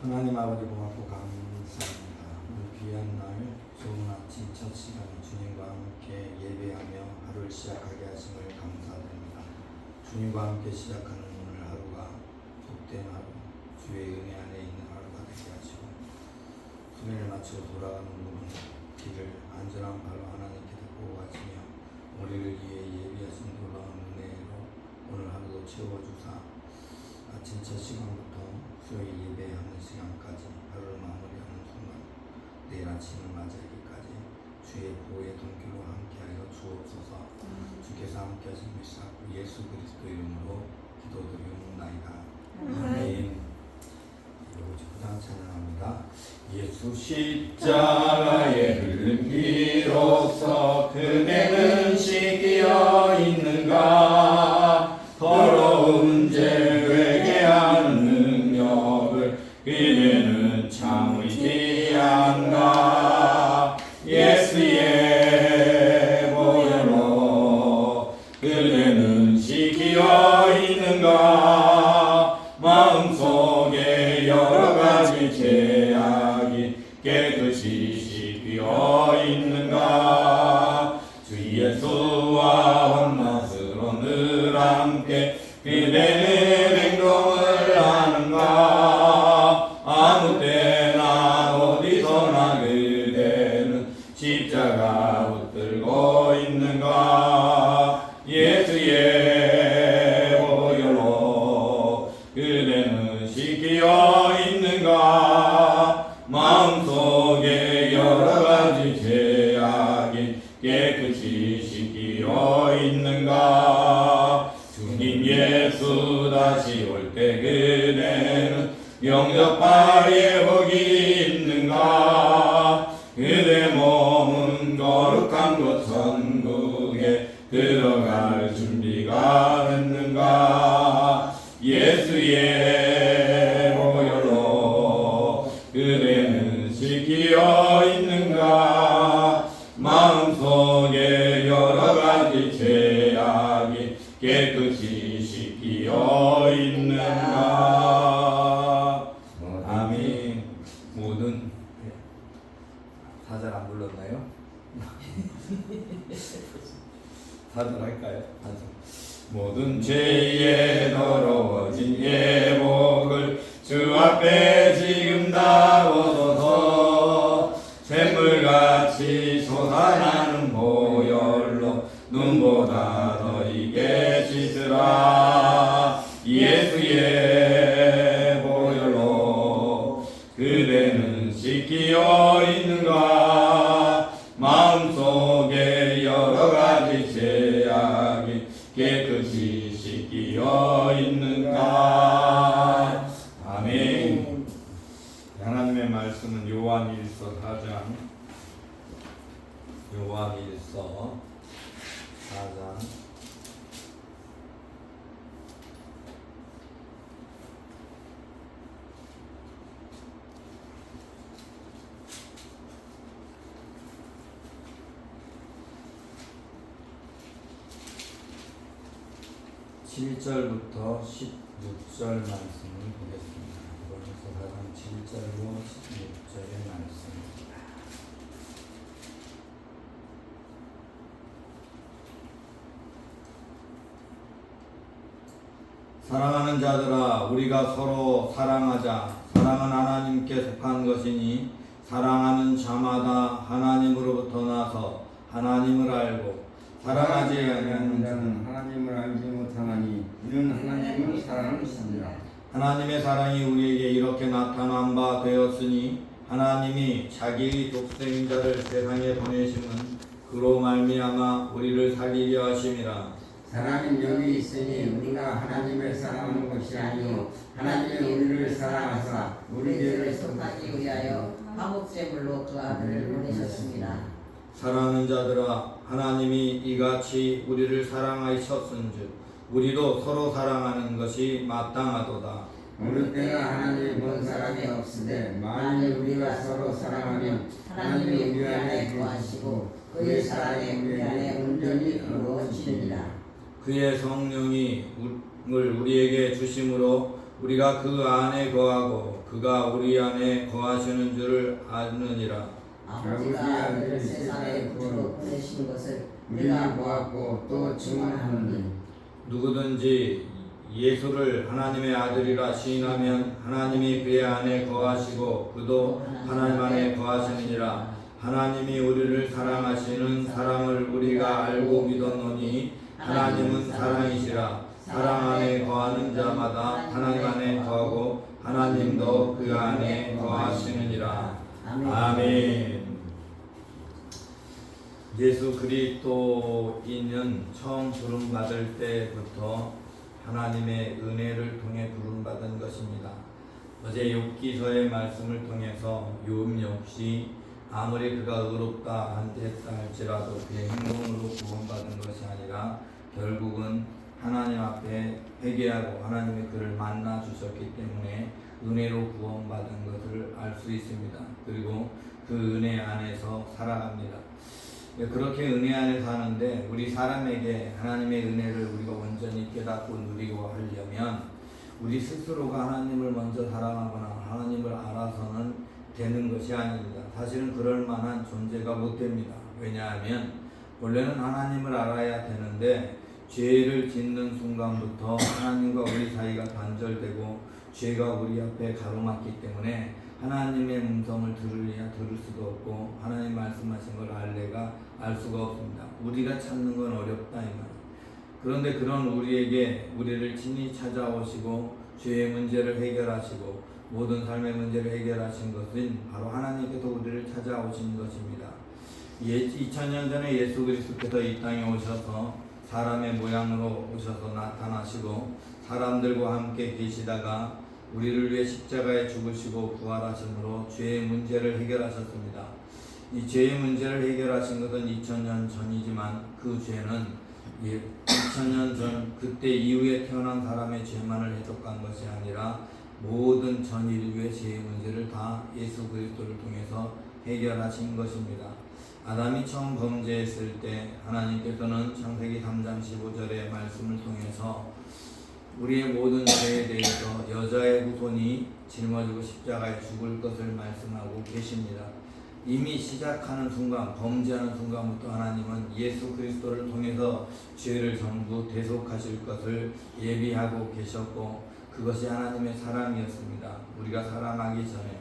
하나님 아버지 고맙고 감사합니다. 오늘 귀한 날 좋은 아침 첫 시간에 주님과 함께 예배하며 하루를 시작하게 하심을 감사드립니다. 주님과 함께 시작하는 오늘 하루가 복된 하루, 주의 은혜 안에 있는 하루가 되게 하시고 수면을 마치고 돌아가는 모든 길을 안전한 발로 하나님께 데리고 가시며 우리를 위해 예비하신 놀라운 은혜로 오늘 하루도 채워주사 아침 첫 시간 수요일 예배하는 시간까지 하루를 마무리하는 순간 내일 아침을 맞이하기까지 주의 보호의 동기로 함께하여 주옵소서. 주께서 함께하신 메시아고 예수 그리스도 이름으로 기도드리옵나이다. 아멘. 찬양합니다. 예수 십자가에 흘린 피로써 그대는 씻겨 있는가 그대는 참 그대는 십자가 붙들고 있는가? 예수의 보혈로 그대는 씻겨 있는가? 마음속에 여러 가지 죄악이 깨끗이 씻겨 있는가? 주님 예수 다시 올 때 그대는 영접할 거룩한 곳 천국에 모든 죄에 더러워진 예복을 주 앞에 지금 다 얻어서. 샘물같이 솟아나 있는가 아멘 하나님의 말씀은 요한일서 4장 요한일서 4장 칠절부터 16절 말씀을 보겠습니다. 요한일서 4장 7절로 16절의 말씀입니다. 사랑하는 자들아 우리가 서로 사랑하자 사랑은 하나님께 속한 것이니 사랑하는 자마다 하나님으로부터 나서 하나님을 알고 사랑하지 아니하는 자는 하나님을 알지 못하나니 이는 하나님을 사랑하십니다. 하나님의 사랑이 우리에게 이렇게 나타난 바 되었으니 하나님이 자기 독생자를 세상에 보내심은 그로 말미암아 우리를 살리려 하심이라 사랑은 여기 있으니 우리가 하나님을 사랑하는 것이 아니요 하나님이 우리를 사랑하사 우리 죄를 속하기 위하여 화목제물로 그 아들을 보내셨습니다. 사랑하는 자들아 하나님이 이같이 우리를 사랑하셨은즉 우리도 서로 사랑하는 것이 마땅하도다 어느 때나 하나님이 본 사람이 없으되 만일 우리가 서로 사랑하면 하나님이 우리 안에 거하시고 그의 사랑이 우리 안에 온전히 이루어지리라. 그의 성령이 우- 우리에게 주심으로 우리가 그 안에 거하고 그가 우리 안에 거하시는 줄을 아느니라. 아버지가 아들을 세상에 두고 보내신 것을 우리가 보았고 또 증언하노니 누구든지 예수를 하나님의 아들이라 시인하면 하나님이 그의 안에 거하시고 그도 하나님 안에 거하시느니라 하나님이 우리를 사랑하시는 사랑을 우리가 알고 믿었노니 하나님은 사랑이시라. 사랑 안에 거하는 자마다 하나님 안에 거하고 하나님도 그 안에 거하시느니라. 아멘. 예수 그리스도인은 처음 부름 받을 때부터 하나님의 은혜를 통해 부름 받은 것입니다. 어제 욥기서의 말씀을 통해서 욥 역시 아무리 그가 의롭다 한했다 할지라도 그의 행동으로 구원받은 것이 아니라 결국은 하나님 앞에 회개하고 하나님이 그를 만나 주셨기 때문에 은혜로 구원받은 것을 알 수 있습니다. 그리고 그 은혜 안에서 살아갑니다. 네, 그렇게 은혜 안에 사는데 우리 사람에게 하나님의 은혜를 우리가 온전히 깨닫고 누리고 하려면 우리 스스로가 하나님을 먼저 사랑하거나 하나님을 알아서는 되는 것이 아닙니다. 사실은 그럴 만한 존재가 못 됩니다. 왜냐하면 원래는 하나님을 알아야 되는데 죄를 짓는 순간부터 하나님과 우리 사이가 단절되고 죄가 우리 앞에 가로막기 때문에 하나님의 음성을 들으랴 들을 수도 없고 하나님 말씀하신 걸 알래가 알 수가 없습니다. 우리가 찾는 건 어렵다 이 말. 그런데 그런 우리에게 우리를 친히 찾아오시고 죄의 문제를 해결하시고 모든 삶의 문제를 해결하신 것은 바로 하나님께서 우리를 찾아오신 것입니다. 예, 2000년 전에 예수 그리스도께서 이 땅에 오셔서 사람의 모양으로 오셔서 나타나시고 사람들과 함께 계시다가 우리를 위해 십자가에 죽으시고 부활하심으로 죄의 문제를 해결하셨습니다. 이 죄의 문제를 해결하신 것은 2000년 전이지만 그 죄는 예, 2000년 전 그때 이후에 태어난 사람의 죄만을 해독한 것이 아니라 모든 전 인류의 죄의 문제를 다 예수 그리스도를 통해서 해결하신 것입니다. 아담이 처음 범죄했을 때 하나님께서는 창세기 3장 15절의 말씀을 통해서 우리의 모든 죄에 대해서 여자의 후손이 짊어지고 십자가에 죽을 것을 말씀하고 계십니다. 이미 시작하는 순간, 범죄하는 순간부터 하나님은 예수 그리스도를 통해서 죄를 전부 대속하실 것을 예비하고 계셨고 그것이 하나님의 사랑이었습니다. 우리가 사랑하기 전에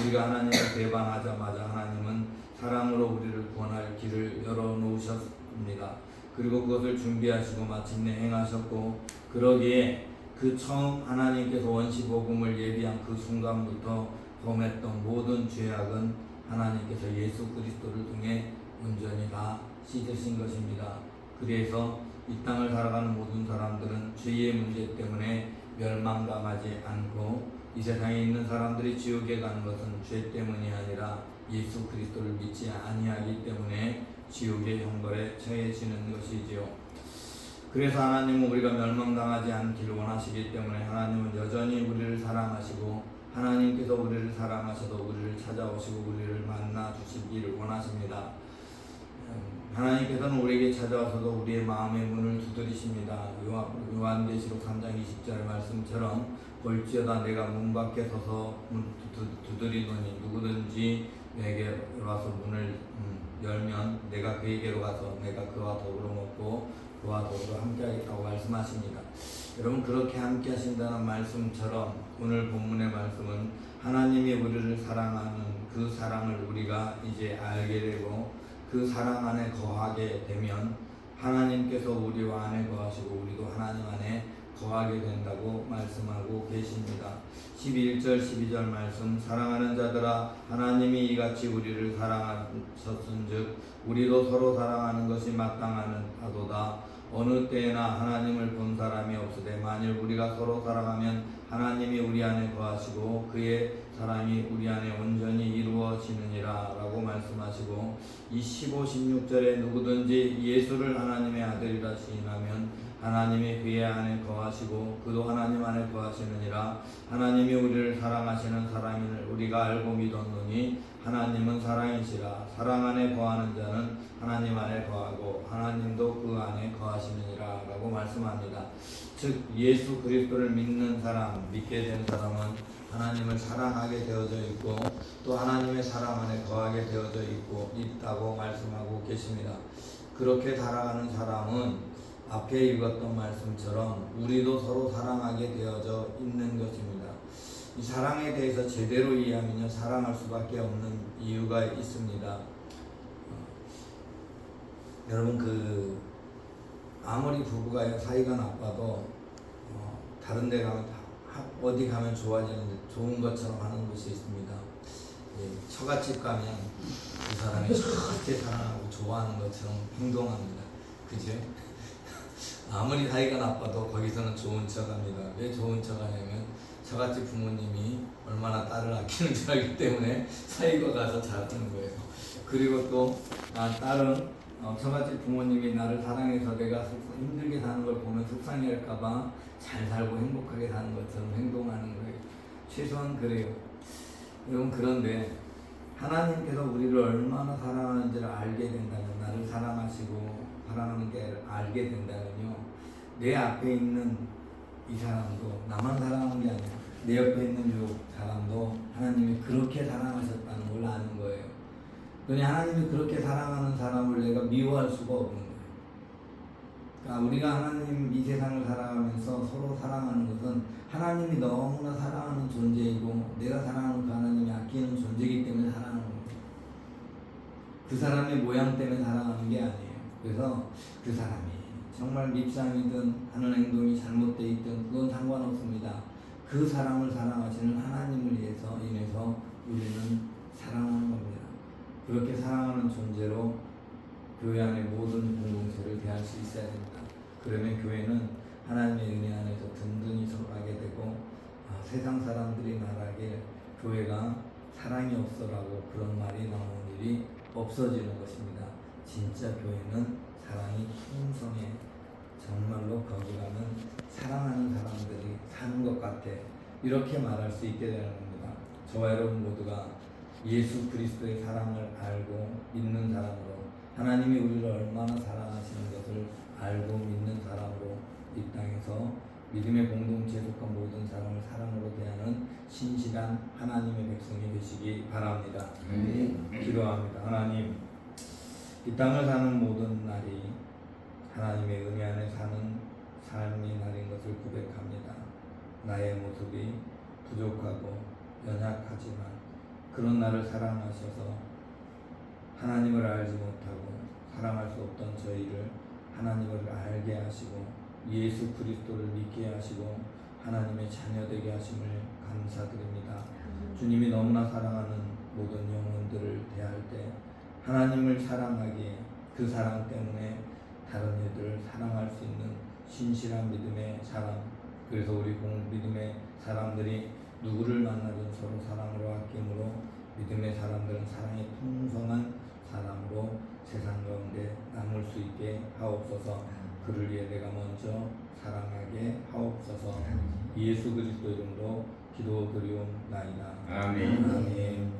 우리가 하나님을 배반하자마자 하나님은 사랑으로 우리를 구원할 길을 열어놓으셨습니다. 그리고 그것을 준비하시고 마침내 행하셨고 그러기에 그 처음 하나님께서 원시 복음을 예비한 그 순간부터 범했던 모든 죄악은 하나님께서 예수 그리스도를 통해 온전히 다 씻으신 것입니다. 그래서 이 땅을 살아가는 모든 사람들은 죄의 문제 때문에 멸망당하지 않고 이 세상에 있는 사람들이 지옥에 가는 것은 죄 때문이 아니라 예수 그리스도를 믿지 아니하기 때문에 지옥의 형벌에 처해지는 것이지요. 그래서 하나님은 우리가 멸망당하지 않기를 원하시기 때문에 하나님은 여전히 우리를 사랑하시고 하나님께서 우리를 사랑하셔도 우리를 찾아오시고 우리를 만나 주시기를 원하십니다. 음, 하나님께서는 우리에게 찾아와서도 우리의 마음의 문을 두드리십니다. 요한, 요한계시록 3장 20절 말씀처럼 볼지어다 내가 문 밖에 서서 문 두드리노니 누구든지 내게 와서 문을 음, 열면 내가 그에게로 가서 내가 그와 더불어 먹고 그와 더불어 함께하겠다고 말씀하십니다. 여러분 그렇게 함께 하신다는 말씀처럼 오늘 본문의 말씀은 하나님이 우리를 사랑하는 그 사랑을 우리가 이제 알게 되고 그 사랑 안에 거하게 되면 하나님께서 우리와 안에 거하시고 우리도 하나님 안에 거하게 된다고 말씀하고 계십니다. 11절 12절 말씀 사랑하는 자들아 하나님이 이같이 우리를 사랑하셨은즉 우리도 서로 사랑하는 것이 마땅하는 하도다 어느 때나 하나님을 본 사람이 없으되 만일 우리가 서로 사랑하면 하나님이 우리 안에 거하시고 그의 사랑이 우리 안에 온전히 이루어지느니라 라고 말씀하시고 이 15, 16절에 누구든지 예수를 하나님의 아들이라 시인하면 하나님이 그의 안에 거하시고 그도 하나님 안에 거하시느니라. 하나님이 우리를 사랑하시는 사랑인을 우리가 알고 믿었노니 하나님은 사랑이시라. 사랑 안에 거하는 자는 하나님 안에 거하고 하나님도 그 안에 거하시느니라 라고 말씀합니다. 즉 예수 그리스도를 믿는 사람 믿게 된 사람은 하나님을 사랑하게 되어져 있고 또 하나님의 사랑 안에 거하게 되어져 있고 있다고 말씀하고 계십니다. 그렇게 살아가는 사람은 앞에 읽었던 말씀처럼 우리도 서로 사랑하게 되어져 있는 것입니다. 이 사랑에 대해서 제대로 이해하면요 사랑할 수밖에 없는 이유가 있습니다. 어, 여러분 그 아무리 부부가 사이가 나빠도 어, 다른 데 가면 다 하- 어디 가면 좋아지는데 좋은 것처럼 하는 곳이 있습니다. 예, 처갓집 가면 그 사람이 저렇게 사랑하고 좋아하는 것처럼 행동합니다. 그죠? 아무리 사이가 나빠도 거기서는 좋은 척합니다. 왜 좋은 척하냐면 저같이 부모님이 얼마나 딸을 아끼는 줄 알기 때문에 사이가 가서 잘하는 거예요. 그리고 또 아, 딸은 어, 저같이 부모님이 나를 사랑해서 내가 속- 힘들게 사는 걸 보면 속상해할까봐 잘 살고 행복하게 사는 것처럼 행동하는 거예요. 최소한 그래요. 여러분 그런데 하나님께서 우리를 얼마나 사랑하는지를 알게 된다면 나를 사랑하시고 사랑하는 게 알게 된다면요 내 앞에 있는 이 사람도 나만 사랑하는 게 아니라 내 옆에 있는 요 사람도 하나님이 그렇게 사랑하셨다는 걸 아는 거예요. 그러니 하나님이 그렇게 사랑하는 사람을 내가 미워할 수가 없는 거예요. 그러니까 우리가 하나님 이 세상을 살아가면서 서로 사랑하는 것은 하나님이 너무나 사랑하는 존재이고 내가 사랑하는 그 하나님이 아끼는 존재이기 때문에 사랑하는 거예요. 그 사람의 모양 때문에 사랑하는 게 아니에요. 그래서 그 사람이 정말 밉상이든 하는 행동이 잘못되어 있든 그건 상관없습니다. 그 사람을 사랑하시는 하나님을 위해서 인해서 우리는 사랑하는 겁니다. 그렇게 사랑하는 존재로 교회 안의 모든 공동체를 대할 수 있어야 됩니다. 그러면 교회는 하나님의 은혜 안에서 든든히 서가게 되고 아, 세상 사람들이 말하길 교회가 사랑이 없어라고 그런 말이 나오는 일이 없어지는 것입니다. 진짜 교회는 사랑이 풍성해 정말로 거기 가면 사랑하는 사람들이 사는 것 같아 이렇게 말할 수 있게 되는 겁니다. 저와 여러분 모두가 예수 그리스도의 사랑을 알고 믿는 사람으로 하나님이 우리를 얼마나 사랑하시는 것을 알고 믿는 사람으로 이 땅에서 믿음의 공동체에 속한 모든 사람을 사랑으로 대하는 신실한 하나님의 백성이 되시기 바랍니다. 기도합니다. 하나님, 이 땅을 사는 모든 날이 하나님의 은혜 안에 사는 삶의 날인 것을 고백합니다. 나의 모습이 부족하고 연약하지만 그런 나를 사랑하셔서 하나님을 알지 못하고 사랑할 수 없던 저희를 하나님을 알게 하시고 예수 그리스도를 믿게 하시고 하나님의 자녀 되게 하심을 감사드립니다. 주님이 너무나 사랑하는 모든 영혼들을 대할 때 하나님을 사랑하기에 그 사랑 때문에 다른 이들을 사랑할 수 있는 신실한 믿음의 사람 그래서 우리 공 믿음의 사람들이 누구를 만나든 서로 사랑으로 아낌으로 믿음의 사람들은 사랑이 풍성한 사람으로 세상 가운데 남을 수 있게 하옵소서 그를 위해 내가 먼저 사랑하게 하옵소서 예수 그리스도 이름으로 기도드리옵나이다 아멘. 아멘.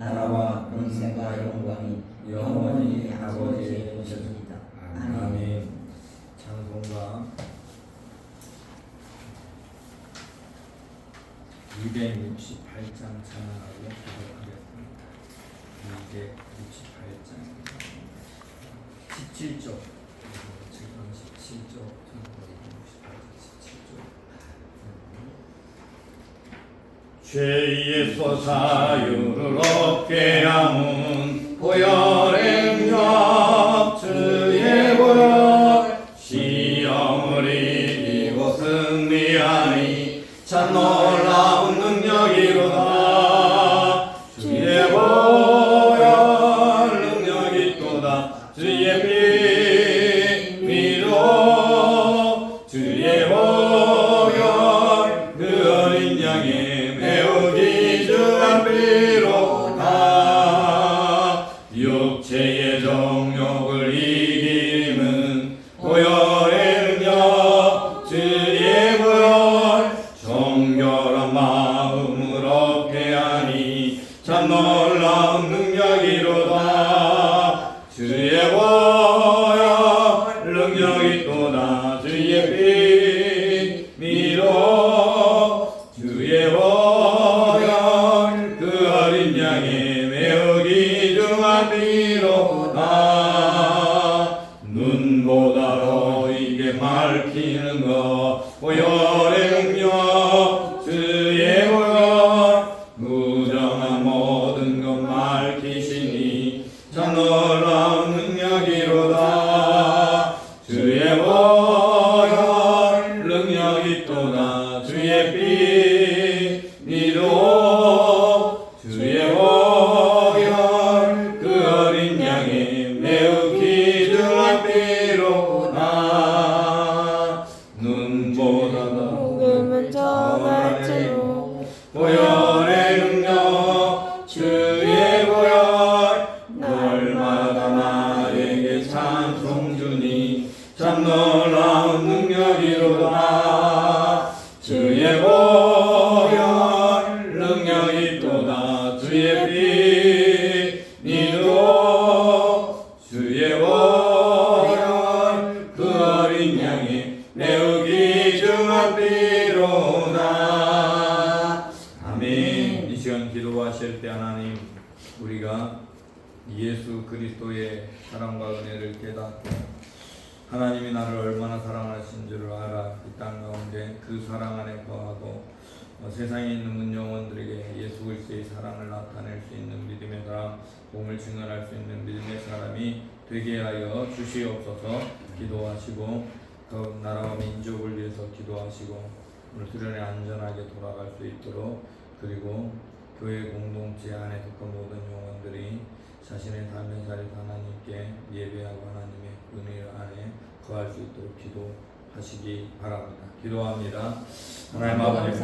나라와 권세가 영광이 영원히 아버지의 것입니다. 아멘. 찬송가 268장 찬양하고 기도하겠습니다. 268장 17조 지금 17조 17조 죄에서 자유를 얻게 하문 고열의 역 주의 놀라운 능력이로다. 주의 보혈 능력이 놀 참 놀라운 능력이로다 가운데 그 사랑 안에 거하고 어, 세상에 있는 문 영혼들에게 예수 그리스도의 사랑을 나타낼 수 있는 믿음의 사람 몸을 증언할 수 있는 믿음의 사람이 되게 하여 주시옵소서. 기도하시고 그 나라와 민족을 위해서 기도하시고 오늘 수련회 안전하게 돌아갈 수 있도록 그리고 교회 공동체 안에 속한 모든 영혼들이 자신의 자리 하나님께 예배하고 하나님의 은혜 안에 거할 수 있도록 기도 하시기 바랍니다. 기도합니다. 하나님 아버지